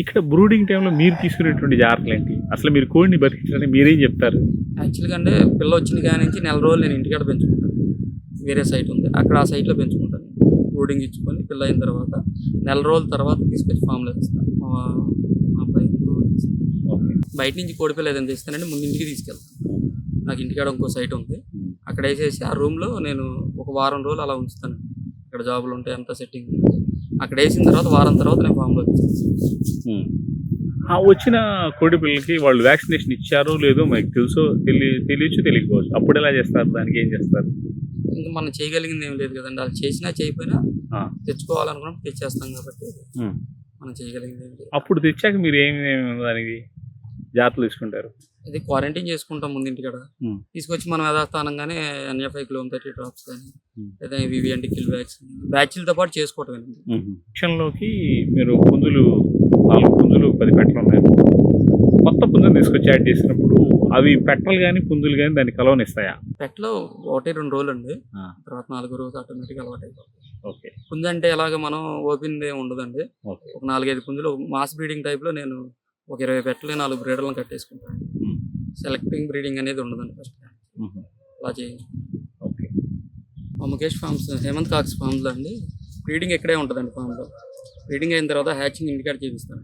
ఇక్కడ బ్రూడింగ్ టైంలో మీరు తీసుకునేటువంటి జాగ్రత్తలు ఏంటి? అసలు మీరు కోడిని బతికించడానికి మీరేం చెప్తారు? యాక్చువల్గా అంటే పిల్ల వచ్చిన కాడి నుంచి నెల రోజులు నేను ఇంటికాడ పెంచుకుంటాను. వేరే సైట్ ఉంది. అక్కడ ఆ సైట్లో పెంచుకుంటాను. బ్రూడింగ్ ఇచ్చుకొని పిల్ల అయిన తర్వాత నెల రోజుల తర్వాత తీసుకొచ్చి ఫామ్లో వేస్తాను మా అబ్బాయి బయట నుంచి కోడి పిల్ల ఏదైనా తెస్తానంటే ముందు ఇంటికి తీసుకెళ్తాను నాకు ఇంటికాడ ఇంకో సైట్ ఉంది. అక్కడ వేసేసి ఆ రూమ్లో నేను ఒక వారం రోజులు అలా ఉంచుతాను. ఇక్కడ జాబులు ఉంటాయి అంతా సెట్టింగ్ అక్కడ వేసిన తర్వాత వారం తర్వాత నేను ఫామ్లో వచ్చిన కోడి పిల్లలకి వాళ్ళు వ్యాక్సినేషన్ ఇచ్చారో లేదో మనకి తెలుసో తెలియ తెలియచ్చు తెలియకపోవచ్చు. అప్పుడు ఎలా చేస్తారు? దానికి ఏం చేస్తారు? ఇంకా మనం చేయగలిగింది ఏం లేదు కదండి. వాళ్ళు చేసినా చేయకపోయినా ఆ. తెచ్చుకోవాలనుకున్నప్పుడు తెచ్చేస్తాం కాబట్టి. మనం చేయగలిగింది అప్పుడు తెచ్చాక మీరు ఏమి దానికి? జాగ్రత్తలు తీసుకుంటారు. ఇది క్వారంటైన్ చేసుకుంటాం ముందు ఇంటికాడ. తీసుకొచ్చి మనం యథాస్థానంగానే ఎన్ఎఫ్ఐ కిలోమీటర్ థర్టీ డ్రాప్స్ కానీ. లేదా వివిఎండి కిల్ బ్యాగ్స్ బ్యాచ్లతో పాటు చేసుకోవటం లోకి మీరు పుంజులు నాలుగు పుంజులు పది పెట్టలు ఉన్నాయి. కొత్త పుంజులు తీసుకొచ్చి యాడ్ చేసినప్పుడు అవి పెట్టలు కానీ పుంజులు కానీ దాన్ని కలవనిస్తాయా? పెట్లో ఒకటి రెండు రోజులు అండి. తర్వాత నాలుగు రోజులు ఆటోమేటిక్ అలవాటు అయిపోతుంది. ఓకే. పుంజు అంటే ఎలాగ మనం ఓపెన్ ఉండదండి. ఒక నాలుగైదు పుంజులు మాస్ బ్రీడింగ్ టైప్లో నేను ఒక ఇరవై పెట్టలు నాలుగు బ్రీడర్లను కట్టేసుకుంటాను. సెలెక్టింగ్ బ్రీడింగ్ అనేది ఉండదండి ఫస్ట్ అలా చేయండి. ఓకే. మా ముఖేష్ ఫార్మ్స్ హేమంత్ కాక్స్ ఫార్మ్స్లో అండి బ్రీడింగ్ ఇక్కడే ఉంటుందండి ఫామ్లో. బ్రీడింగ్ అయిన తర్వాత హ్యాచింగ్ ఇంటికాడ చేపిస్తాను.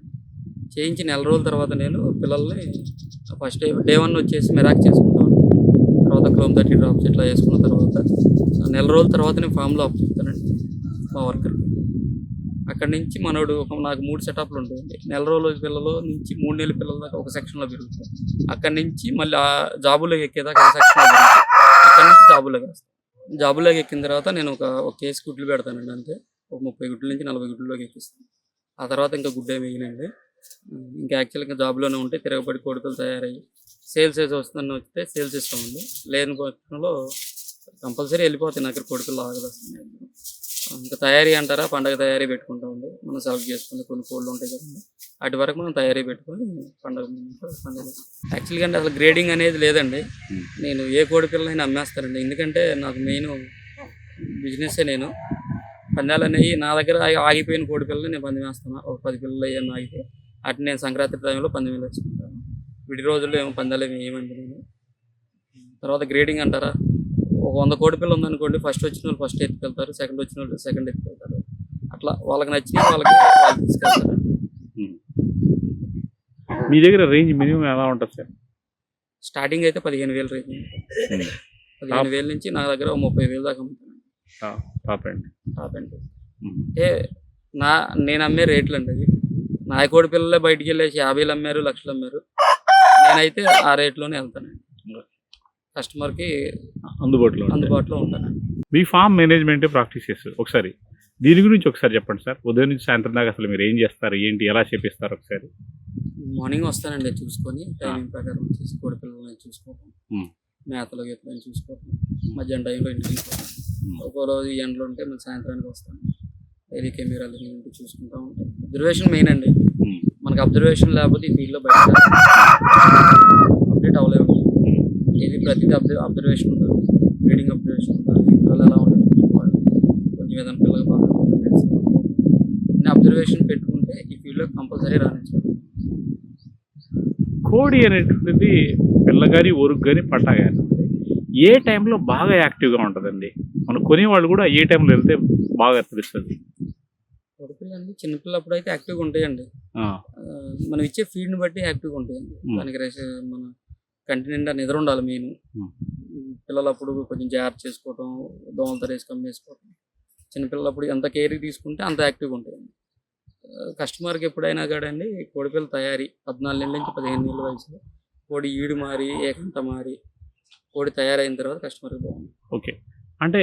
చేయించి నెల రోజుల తర్వాత నేను పిల్లల్ని ఫస్ట్ డే డే వన్ వచ్చేసి మెరాక్ చేసుకుంటామండి తర్వాత క్లోమ్ థర్టీ డ్రాప్స్ ఇట్లా వేసుకున్న తర్వాత నెల రోజుల తర్వాత నేను ఫామ్లో అప్ చెప్తానండి మా వర్కర్కి అక్కడి నుంచి మనోడు ఒక నాకు మూడు సెటప్లు ఉంటుంది నెల రోజుల పిల్లలు నుంచి మూడు నెలల పిల్లల దాకా ఒక సెక్షన్లో పెరుగుతాం అక్కడి నుంచి మళ్ళీ ఆ జాబులోకి ఎక్కేదాకా ఒక సెక్షన్లో పెరుగుతాయి అక్కడి నుంచి జాబులో వేస్తాను జాబులోకి ఎక్కిన తర్వాత నేను ఒక ఒక కేసు గుడ్లు పెడతానండి అంతే. ఒక ముప్పై గుడ్ల నుంచి నలభై గుడ్లలోకి ఎక్కిస్తాను ఆ తర్వాత ఇంకా గుడ్డ వేయనండి. ఇంకా యాక్చువల్గా జాబ్లోనే ఉంటే తిరగబడి కొడుకులు తయారయ్యి సేల్స్ వేసి వస్తుందని వస్తే సేల్స్ ఇస్తామండి. లేని పక్షంలో కంపల్సరీ వెళ్ళిపోతాయి నా దగ్గర ఆగదు వస్తున్నాయి ఇంకా తయారీ అంటారా? పండగ తయారీ పెట్టుకుంటామండి మనం సెలెక్ట్ చేసుకుని కొన్ని కోళ్ళు ఉంటాయి కదండి. అటు వరకు మనం తయారీ పెట్టుకొని పండగ పండుగ. యాక్చువల్గా అంటే అసలు గ్రేడింగ్ అనేది లేదండి. నేను ఏ కోడి పిల్లలైనా అమ్మేస్తానండి. ఎందుకంటే నాకు మెయిన్ బిజినెస్సే నేను. పందాలు అనేవి నా దగ్గర ఆగిపోయిన కోడి పిల్లలు నేను పందెం వేస్తాను. ఒక పది పిల్లలు అయ్యాను ఆగితే అటు నేను సంక్రాంతి టైంలో పందెం వేసుకుంటాను. విడి రోజుల్లో ఏమో పందాలు ఏమి ఏమండి నేను. తర్వాత గ్రేడింగ్ అంటారా? ఒక వంద కోడి పిల్ల ఉందనుకోండి ఫస్ట్ వచ్చిన వాళ్ళు ఫస్ట్ ఎత్తుకెళ్తారు సెకండ్ వచ్చిన వాళ్ళు సెకండ్ ఎత్తుకెళ్తారు అట్లా వాళ్ళకి నచ్చిన వాళ్ళకి వాళ్ళు తీసుకెళ్తారు. మీ దగ్గర రేంజ్ మినిమం ఎలా ఉంటుంది సార్? స్టార్టింగ్ అయితే పదిహేను వేలు రేంజ్ పదిహేను వేల నుంచి నా దగ్గర ముప్పై వేలు దాకా టాప్ అండి టాప్ అండ్ అంటే నా నేను అమ్మే రేట్లు అండి అవి. నా కోడి పిల్లలే బయటికి వెళ్ళేసి యాభైలు అమ్మారు లక్షలు అమ్మారు. నేనైతే ఆ రేట్లోనే వెళ్తానండి. కస్టమర్కి అందుబాటులో. అందుబాటులో ఉంటానండి మీ ఫామ్ మేనేజ్మెంట్ ప్రాక్టీస్ చేస్తారు. ఒకసారి దీని గురించి ఒకసారి చెప్పండి సార్. ఉదయం నుంచి సాయంత్రం దాకా అసలు మీరు ఏం చేస్తారు? ఏంటి? ఎలా చేపిస్తారు ఒకసారి? మార్నింగ్ వస్తానండి చూసుకొని టైమింగ్ ప్రకారం వచ్చేసి కోడి పిల్లలని చూసుకోవటం. మేతలు గీతలని చూసుకోవటం మధ్యాహ్నం టైంలో ఇంటికి ఒక్కో రోజు ఎండలో ఉంటే మళ్ళీ సాయంత్రానికి వస్తాను. డైలీ కెమెరాలు ఇంటి చూసుకుంటా ఉంటాం అబ్జర్వేషన్ మెయిన్ అండి. మనకి అబ్జర్వేషన్ లేకపోతే ఈ ఫీల్డ్లో బయట అప్డేట్ అవ్వలేము. ఇది ప్రతిదీ అబ్జర్ అబ్జర్వేషన్ ఉండాలి బ్రీడింగ్ అబ్జర్వేషన్ ఉండాలి పిల్లలు ఎలా ఉండాలి చూసుకోవాలి. కొంచెం ఏదైనా పిల్లలు బాగా మెడిసిన్ అబ్జర్వేషన్ పెట్టుకుంటే ఈ ఫీల్డ్లో కంపల్సరీ రాణించాలి. కోడి అనేటువంటిది పిల్లగాని ఒరుగు కానీ పట్టా కానీ ఏ టైంలో బాగా యాక్టివ్గా ఉంటుందండి? మన కొనేవాళ్ళు కూడా ఏ టైంలో వెళ్తే బాగా తెలుస్తుంది కొడుకులండి చిన్నపిల్లప్పుడు అయితే యాక్టివ్గా ఉంటాయండి. మనం ఇచ్చే ఫీడ్ని బట్టి యాక్టివ్గా ఉంటాయండి. దానికి మన కంటి నిండా నిద్ర ఉండాలి మెయిన్. Hmm. పిల్లలప్పుడు కొంచెం జాగ్రత్త చేసుకోవటం దోమలతో రేసి కమ్మేసుకోవటం చిన్నపిల్లలప్పుడు ఎంత కేర్ తీసుకుంటే అంత యాక్టివ్గా ఉంటాయండి కస్టమర్కి ఎప్పుడైనా కాడండి కోడిపిల్ల తయారీ. పద్నాలుగు నెలల నుంచి పదిహేను నెలల వయసులో కోడి ఈడు మారి ఏకంత మారి కోడి తయారైన తర్వాత కస్టమర్కి బాగుంది. ఓకే. అంటే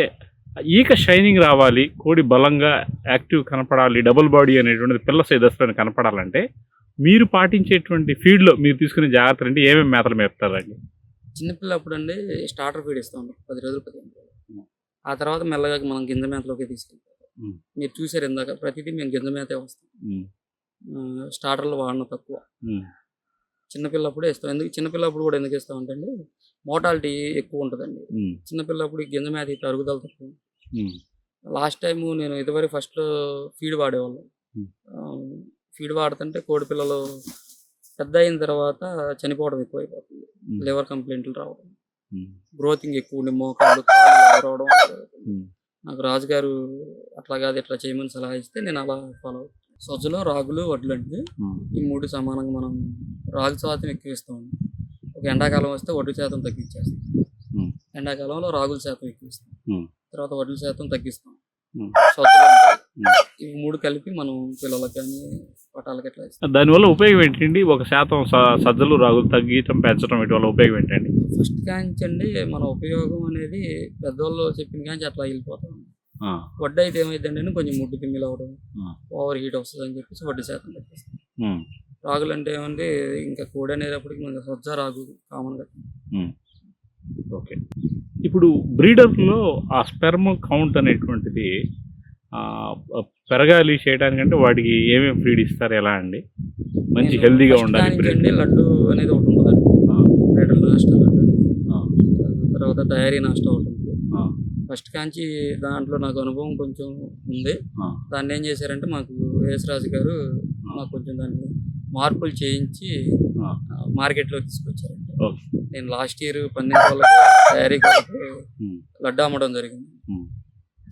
ఈక షైనింగ్ రావాలి కోడి బలంగా యాక్టివ్ కనపడాలి డబుల్ బాడీ అనేటువంటిది పిల్ల సైదస్లో కనపడాలంటే మీరు పాటించేటువంటి ఫీల్డ్లో మీరు తీసుకునే జాగ్రత్తలు అంటే ఏమేమి మేతలు మేపుతారండి? చిన్నపిల్లప్పుడు అండి స్టార్టర్ ఫీడ్ ఇస్తాం పది రోజులు Hmm. ఆ తర్వాత మెల్లగా మనం గింజ మేతలోకి తీసుకెళ్తాం. మీరు చూసారు ఇందాక ప్రతిదీ మేము గింజ మేతే వస్తాం. స్టార్టర్లు వాడడం తక్కువ. చిన్నపిల్లప్పుడే ఇస్తాం. ఎందుకు చిన్నపిల్లప్పుడు కూడా ఎందుకు ఇస్తాం అంటే అండి మోటాలిటీ ఎక్కువ ఉంటుందండి. చిన్నపిల్లప్పుడు గింజ మేత ఈ తరుగుదల తక్కువ లాస్ట్ టైం నేను ఇదివరకు ఫస్ట్ ఫీడ్ వాడేవాళ్ళం. ఫీడ్ వాడుతుంటే కోడి పిల్లలు పెద్ద అయిన తర్వాత చనిపోవడం ఎక్కువైపోతుంది. లివర్ కంప్లైంట్లు రావడం. గ్రోతింగ్ ఎక్కువ ఉండి కాళ్ళు రావడం. నాకు రాజుగారు అట్లా కాదు ఇట్లా చేయమని సలహా ఇస్తే నేను అలా ఫాలో సజ్జలో రాగులు వడ్లు అండి. ఈ మూడు సమానంగా మనం రాగు శాతం ఎక్కువ ఇస్తాం ఒక ఎండాకాలం వస్తే వడ్లు శాతం తగ్గించేస్తాం. ఎండాకాలంలో రాగుల శాతం ఎక్కువ ఇస్తాం. తర్వాత వడ్ల శాతం తగ్గిస్తాం. సజ్జలు. ఇవి మూడు కలిపి మనం పిల్లలకి కానీ పటాలకి ఎట్లా ఇస్తాం దానివల్ల ఉపయోగం ఏంటండి? ఒక శాతం సజ్జలు రాగులు తగ్గించడం పెంచడం వీటి వల్ల ఉపయోగం ఏంటండి? ఫస్ట్ కాంచండి మన ఉపయోగం అనేది పెద్దవాళ్ళు చెప్పిన కాంచి అట్లా వెళ్ళిపోతాం. వడ్డు అయితే ఏమైందండి అని కొంచెం ముడ్డు తిమ్మిలు అవడం. ఓవర్ హీట్ వస్తుంది అని చెప్పేసి వడ్డీ శాతం తగ్గిస్తాం. రాగులు అంటే ఏమండి ఇంకా కోడి అనేటప్పటికి మనకి సజ్జ రాగు కామన్గా. ఓకే. ఇప్పుడు బ్రీడర్లో ఆ స్పెర్మ్ కౌంట్ అనేటువంటిది పెరగాలి చేయడానికంటే వాటికి ఏమేమి ఫీడ్ ఇస్తారు ఎలా అండి? మంచి హెల్దీగా ఉండాలి లడ్డు అనేది ఒకటి ఉంటుందండి. ఆ, బ్రెడ్ నాష్టా లడ్డు తర్వాత తయారీ నాష్టా ఒకటి ఉంటుంది. ఫస్ట్ కాంచి దాంట్లో నాకు అనుభవం కొంచెం ఉంది. దాన్ని ఏం చేశారంటే మాకు యేసరాజు గారు మాకు కొంచెం దాన్ని మార్పులు చేయించి. మార్కెట్లో తీసుకొచ్చారండి. నేను లాస్ట్ ఇయర్ పన్నెండు వాళ్ళకి తయారీ. లడ్డు అమ్మడం జరిగింది.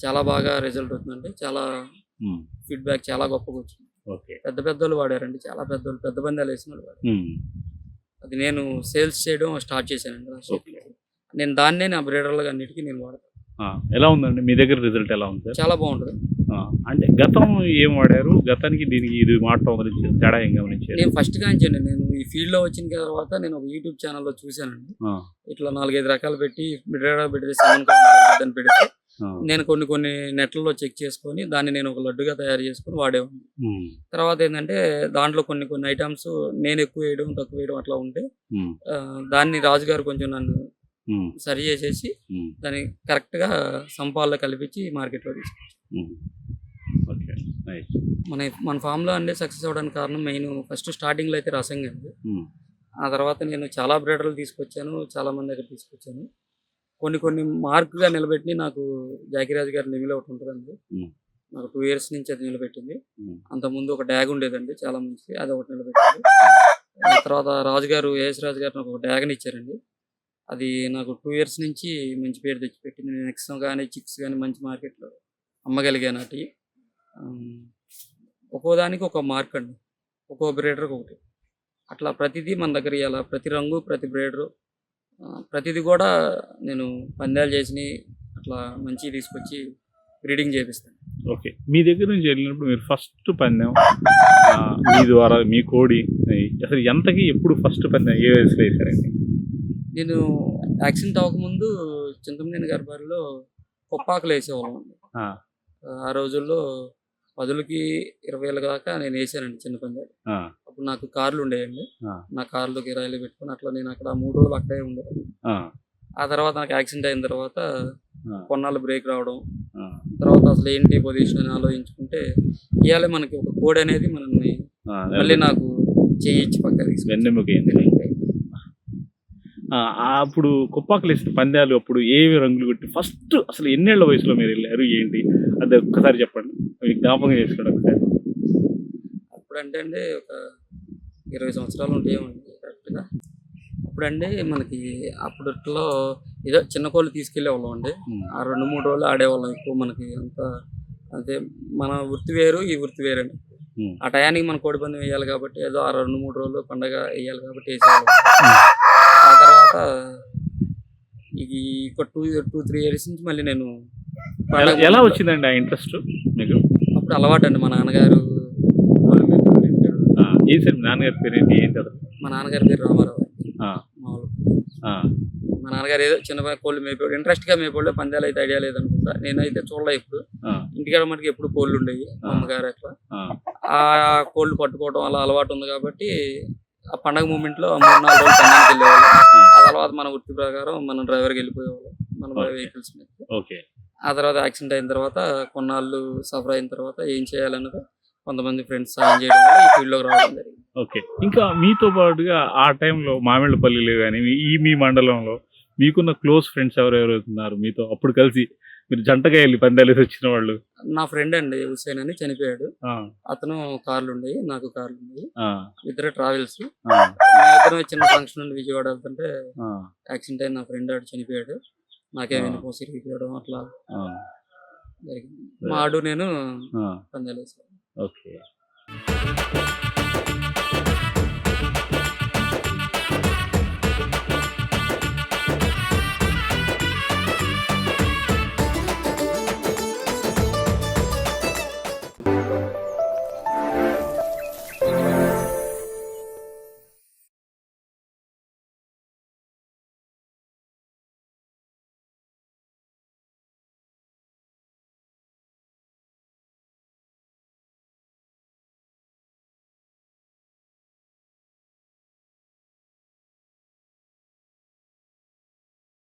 చాలా బాగా రిజల్ట్ అవుతుందండి చాలా. ఫీడ్బ్యాక్ చాలా గొప్పగా వచ్చింది ఓకే. పెద్ద పెద్దోళ్ళు వాడారండి. చాలా పెద్దోళ్ళు పెద్ద పందాలు వేసిన వాళ్ళు. అది నేను సేల్స్ చేయడం స్టార్ట్ చేశానండి. నేను దాన్నే నా బ్రీడర్లుగా అన్నిటికీ నేను వాడతాను. ఎలా ఉందండి? మీ దగ్గర రిజల్ట్ ఎలా ఉంది చాలా బాగుంటుంది. అంటే గతం ఏం వాడారు? గతానికి దీనికి ఇది మాటం గురించి తేడా ఏం గమనించారు? నేను ఫస్ట్ కాంచండి నేను ఈ ఫీల్డ్లో వచ్చిన తర్వాత నేను ఒక యూట్యూబ్ ఛానల్లో చూశానండి. ఇట్లా నాలుగైదు రకాలు పెట్టి బ్రీడర్ పెడితే పెడితే నేను కొన్ని కొన్ని నెట్లలో చెక్ చేసుకొని దాన్ని నేను ఒక లడ్డుగా తయారు చేసుకొని వాడేవాడిని. తర్వాత ఏంటంటే దాంట్లో కొన్ని కొన్ని ఐటమ్స్ నేను ఎక్కువ వేయడం తక్కువ వేయడం అట్లా ఉంటే దాన్ని రాజుగారు కొంచెం నన్ను సరి చేసేసి దాన్ని కరెక్ట్గా సంపాల్లో కలిపించి మార్కెట్లో తీసుకు ఉమ్. ఓకే. నైస్. మన మన ఫామ్లో అన్నీ సక్సెస్ అవ్వడానికి కారణం మెయిన్ ఫస్ట్ స్టార్టింగ్లో అయితే రసంగా ఆ తర్వాత నేను చాలా బ్రీడర్లు తీసుకొచ్చాను చాలా మంది దగ్గర తీసుకొచ్చాను. కొన్ని కొన్ని మార్క్గా నిలబెట్టి నాకు జాకిరాజు గారి నిమిలో ఒకటి ఉంటుందండి. నాకు టూ ఇయర్స్ నుంచి అది నిలబెట్టింది. అంతకుముందు ఒక డ్యాగ్ ఉండేదండి చాలా మంచిది అది ఒకటి నిలబెట్టింది. ఆ తర్వాత రాజుగారు ఏఎస్ రాజు గారు నాకు ఒక డ్యాగన్ ఇచ్చారండి. అది నాకు టూ ఇయర్స్ నుంచి మంచి పేరు తెచ్చిపెట్టింది. నేను ఎక్స్ కానీ చిక్స్ కానీ మంచి మార్కెట్లో అమ్మగలిగాను అటు. ఒక్కో దానికి ఒక మార్క్ అండి. ఒక్కో బ్రీడర్కి ఒకటి. అట్లా ప్రతిదీ మన దగ్గర ఇవ్వాలి ప్రతి రంగు ప్రతి బ్రీడరు ప్రతిదీ కూడా నేను పందాలు చేసి అట్లా మంచి తీసుకొచ్చి బ్రీడింగ్ చేపిస్తాను. ఓకే. మీ దగ్గర నుంచి వెళ్ళినప్పుడు మీరు ఫస్ట్ పందెం మీ ద్వారా మీ కోడి అసలు ఎంతకి ఎప్పుడు ఫస్ట్ పందెం ఏ వయసులో వేసారండి నేను యాక్సిడెంట్ అవ్వకముందు చింతమనేని గారి బారిలో కొప్పాకులు వేసేవాళ్ళం ఆ రోజుల్లో పదులకి ఇరవై వేల దాకా నేను వేసానండి చిన్న పందాలు. ఆ, అప్పుడు నాకు కార్లు ఉండేయండి. నా కార్లు కిరాయిలు పెట్టుకుని అట్లా నేను అక్కడ మూడు రోజులు అక్కడే ఉండేది ఆ, తర్వాత నాకు యాక్సిడెంట్ అయిన తర్వాత కొన్నాళ్ళు బ్రేక్ రావడం. తర్వాత అసలు ఏంటి పొజిషన్ అని ఆలోచించుకుంటే ఇవాళ మనకి ఒక కోడ్ అనేది మనల్ని మళ్ళీ నాకు చేయించి పక్క అప్పుడు కుప్పాకలు వేసిన పందాలు అప్పుడు ఏవి రంగులు కొట్టి ఫస్ట్ అసలు ఎన్నేళ్ళ వయసులో మీరు వెళ్ళారు? ఏంటి? అది ఒక్కసారి చెప్పండి. మీకు జ్ఞాపకం చేసుకోండి ఒకసారి. అప్పుడంటే అండి ఒక ఇరవై సంవత్సరాలు ఉంటాయేమండి కరెక్ట్గా? అప్పుడండి మనకి అప్పట్లో ఏదో చిన్న కోళ్ళు తీసుకెళ్ళే వాళ్ళం అండి ఆ రెండు మూడు రోజులు ఆడేవాళ్ళం ఎక్కువ మనకి అంత. అంటే మన వృత్తి వేరు ఈ వృత్తి వేరండి. ఆ టయానికి మన కోడి పందెం వేయాలి కాబట్టి ఏదో ఆ రెండు మూడు రోజులు పండగ వేయాలి కాబట్టి వేసేవాళ్ళం. ఆ తర్వాత ఇది ఒక టూ టూ త్రీ ఇయర్స్ నుంచి మళ్ళీ నేను ఎలా వచ్చిందండి ఆ ఇంట్రెస్ట్ మీకు? అప్పుడు అలవాటు అండి మా నాన్నగారు కోళ్ళ మేపేవాళ్ళు ఇంటికాడ. ఆ, ఏ సార్ మీ నాన్నగారి పేరు ఏంటి? ఏంటి? మా నాన్నగారి పేరు రామారావు. మా నాన్నగారు ఏదో చిన్న కోళ్ళు మేపేవాడు ఇంట్రెస్ట్గా మేపేవాళ్ళు. పందాలు అయితే ఐడియా లేదనుకుంటా. నేనైతే చూడలే ఇప్పుడు ఇంటికాడ మనకి ఎప్పుడు కోళ్ళు ఉండేవి. అమ్మగారు అట్లా. ఆ, కోళ్ళు పట్టుకోవడం అలా అలవాటు ఉంది కాబట్టి ఆ పండగ మూమెంట్లో ఆ మూడు నాలుగు రోజులు పందానికి వెళ్ళేవాళ్ళు. ఆ. తర్వాత మన వృత్తి ప్రకారం మనం డ్రైవర్కి వెళ్ళిపోయేవాళ్ళం. మన. వెహికల్స్ మీద. ఓకే. ఆ తర్వాత యాక్సిడెంట్ అయిన తర్వాత కొన్నాళ్ళు సఫర్ అయిన తర్వాత ఏం చేయాలన్నది కొంతమంది ఫ్రెండ్స్ సాయం చేయడం వల్ల ఈ ఫీల్డ్లోకి రావడం జరిగింది. ఓకే. ఇంకా మీతో పాటుగా ఆ టైంలో మామిళ్ళపల్లిలో కానీ ఈ మీ మండలంలో మీకున్న క్లోజ్ ఫ్రెండ్స్ ఎవరెవరు ఉన్నారు? మీతో అప్పుడు కలిసి మీరు జంటగా వెళ్ళి పందాలు వచ్చిన వాళ్ళు? నా ఫ్రెండ్ అండి హుసేన్ అని చనిపోయాడు. అతను కార్లు ఉండేవి నాకు కార్లు ఉండేవి ఇద్దరు ట్రావెల్స్. ఇద్దరు చిన్న ఫంక్షన్ నుండి విజయవాడ వెళ్తుంటే యాక్సిడెంట్ అయిన నా ఫ్రెండ్ ఆడు చనిపోయాడు. నాకే వెనుక సిరిగిపోవడం అట్లా జరిగింది. మా నేను పందాలు ఓకే.